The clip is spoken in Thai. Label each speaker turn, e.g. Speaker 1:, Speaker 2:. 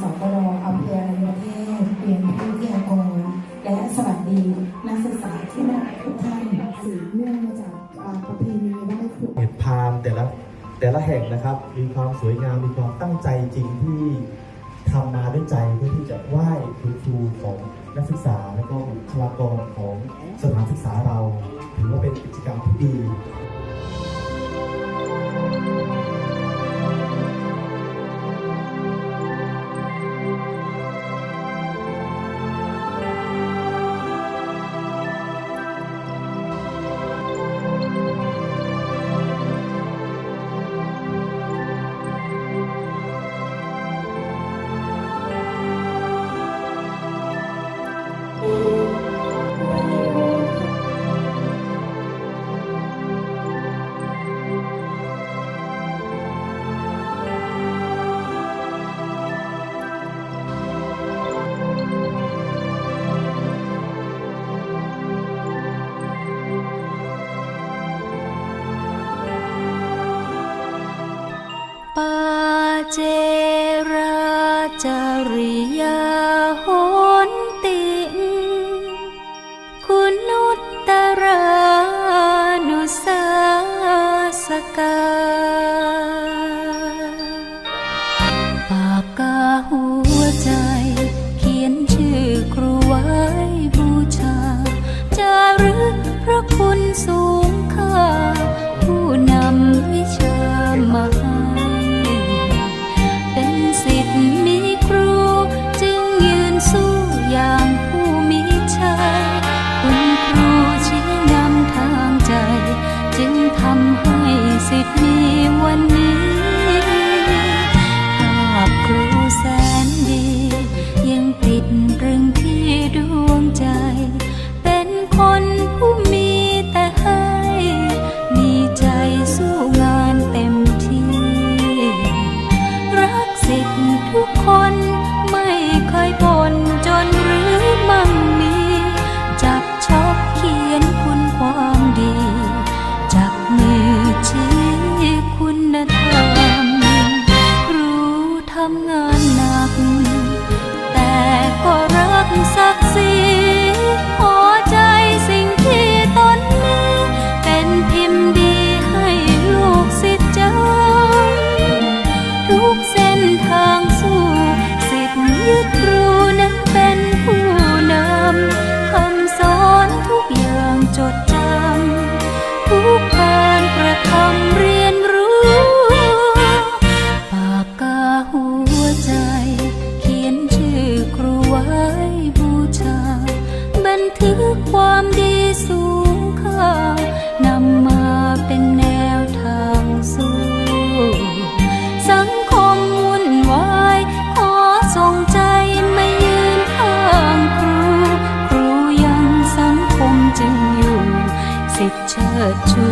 Speaker 1: สกรอำเภอในประเทศเรียนผู้วิทยากร และสวัสดีนักศึกษาที่มาทุกท่านสืบเนื่องมาจากประเพณีไหว้ครู
Speaker 2: เห็ดพานแต่ละแต่ละแห่งนะครับ มีความสวยงามมีความตั้งใจจริงที่ทำมาด้วยใจเพื่อที่จะไหว้คุณครูของนักศึกษา และก็บุคลากรของสถานศึกษาเรา ถือว่าเป็นกิจกรรมที่ดี
Speaker 3: เจราจริยาโหนติงคุณุตตรานุสาสกาปากกาหัวใจ เขียนชื่อครูไว้บูชา จารึกพระคุณ ตมีวันนี้ภาพครูแสนดี ยังติดตรึงที่ ความดีสูงค่านำมาเป็นแนวทางสู้ สังคมวุ่นวาย ขอส่งใจไม่ยืนข้างครู ครูยังสังคมจึงอยู่ สิทธิ์เชิดชู